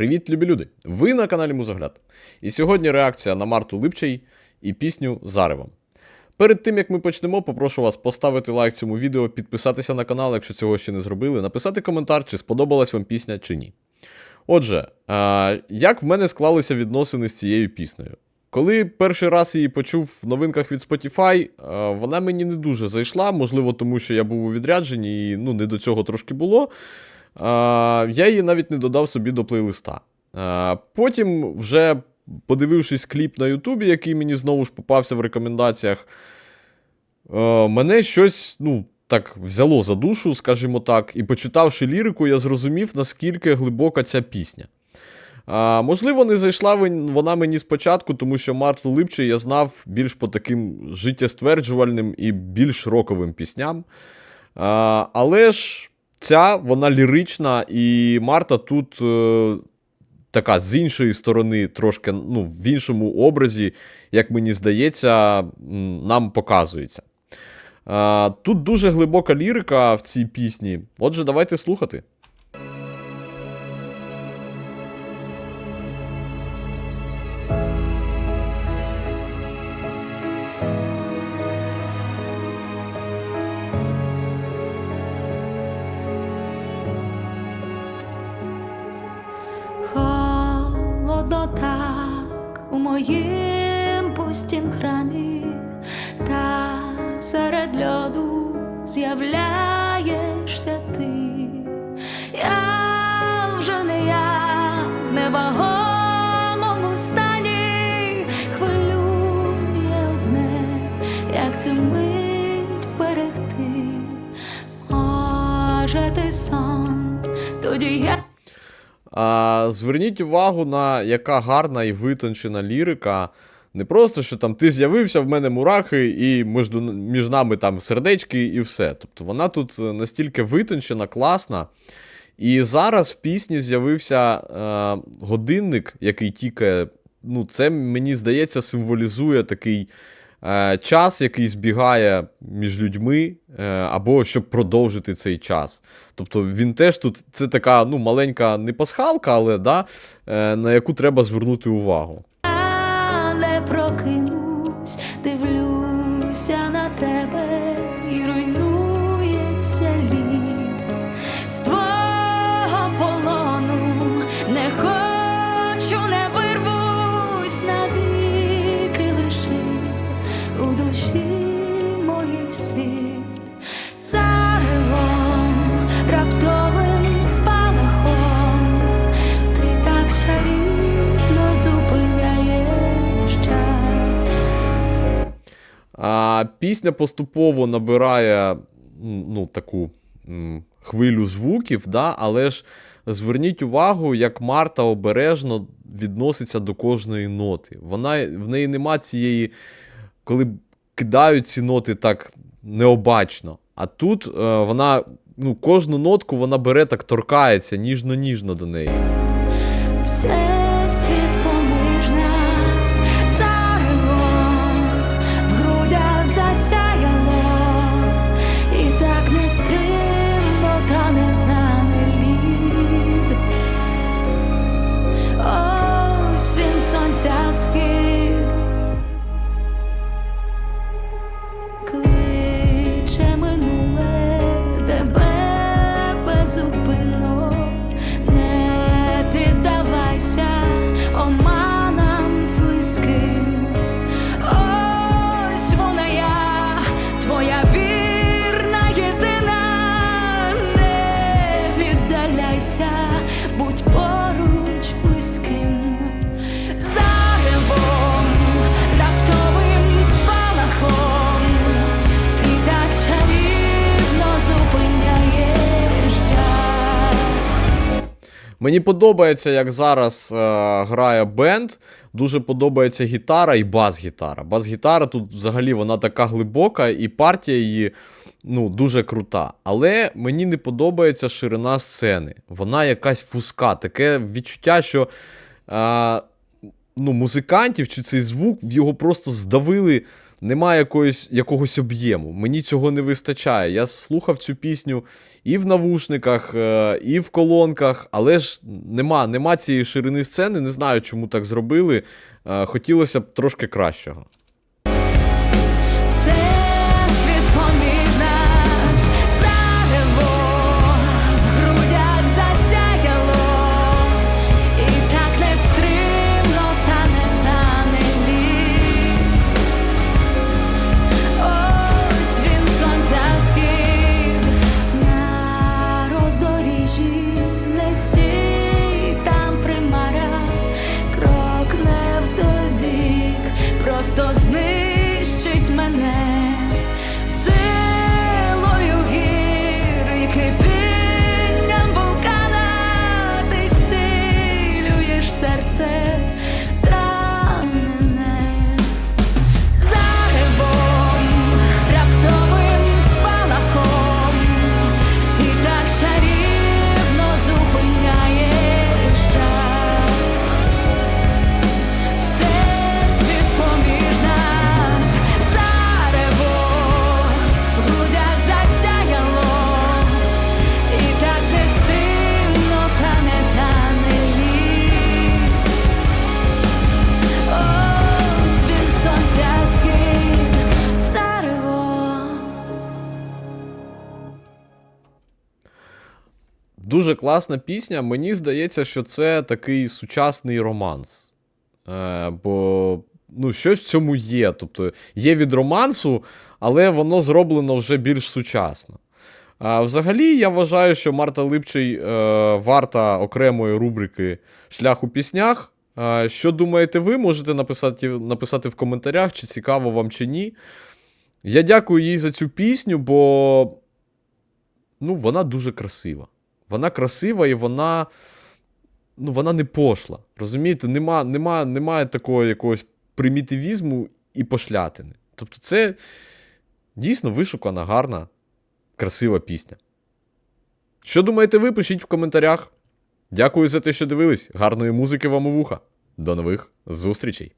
Привіт, любі люди! Ви на каналі Музогляд. І сьогодні реакція на Марту Липчий і пісню Зарево. Перед тим як ми почнемо, попрошу вас поставити лайк цьому відео, підписатися на канал, якщо цього ще не зробили, написати коментар, чи сподобалась вам пісня чи ні. Отже, як в мене склалися відносини з цією піснею? Коли перший раз її почув в новинках від Spotify, вона мені не дуже зайшла, можливо, тому що я був у відрядженні і ну, не до цього трошки було. Я її навіть не додав собі до плейлиста. Потім, вже подивившись кліп на Ютубі, який мені знову ж попався в рекомендаціях, е, мене щось, ну, так взяло за душу, скажімо так, і почитавши лірику, я зрозумів, наскільки глибока ця пісня. А, Можливо, не зайшла вона мені спочатку, тому що Марту Липчий я знав більш по таким життєстверджувальним і більш роковим пісням. А, але ж ця вона лірична, і Марта тут е, така з іншої сторони, трошки ну, в іншому образі, як мені здається, нам показується. Е, тут дуже глибока лірика в цій пісні. Отже, давайте слухати. Моїм пустім храмі, та серед льоду з'являєшся ти. Я вже не я в невагомому стані, хвилює одне, як цю мить вберегти. Може, ти сон, тоді я. А, зверніть увагу на яка гарна і витончена лірика. Не просто, що там ти з'явився, в мене мурахи, і між, між нами там сердечки, і все. Тобто вона тут е, настільки витончена, класна. І зараз в пісні з'явився е, годинник, який тікає. Ну, це, мені здається, символізує такий е, час, який збігає між людьми, е, або щоб продовжити цей час. Тобто він теж тут це така ну, маленька не пасхалка, але да, е, на яку треба звернути увагу. Я пісня поступово набирає ну, таку хвилю звуків, да, але ж зверніть увагу, як Марта обережно відноситься до кожної ноти. Вона, в неї нема цієї, коли кидають ці ноти так необачно. А тут е, вона ну, кожну нотку вона бере так торкається ніжно-ніжно до неї. Всесвіт Мені подобається, як зараз е, грає бенд. Дуже подобається гітара і бас-гітара. Бас-гітара тут взагалі вона така глибока, і партія її ну, дуже крута. Але мені не подобається ширина сцени. Вона якась вузька. Таке відчуття, що. Е, ну, музикантів, чи цей звук, його просто здавили, немає якоїсь, якогось об'єму. Мені цього не вистачає. Я слухав цю пісню і в навушниках, е, і в колонках, але ж нема, нема цієї ширини сцени, не знаю, чому так зробили. Е, Хотілося б трошки кращого. Дуже класна пісня. Мені здається, що це такий сучасний романс. Е, бо ну, щось в цьому є. Тобто є від романсу, але воно зроблено вже більш сучасно. А взагалі, я вважаю, що Марта Липчий е, варта окремої рубрики Шлях у піснях. Е, що думаєте ви? Можете написати, написати в коментарях, чи цікаво вам чи ні. Я дякую їй за цю пісню, бо ну, вона дуже красива. Вона красива і вона. Ну, вона не пошла. Розумієте, нема, нема, немає такого якогось примітивізму і пошлятини. Тобто, це дійсно вишукана, гарна, красива пісня. Що думаєте ви? Пишіть в коментарях. Дякую за те, що дивились. Гарної музики вам у вуха. До нових зустрічей!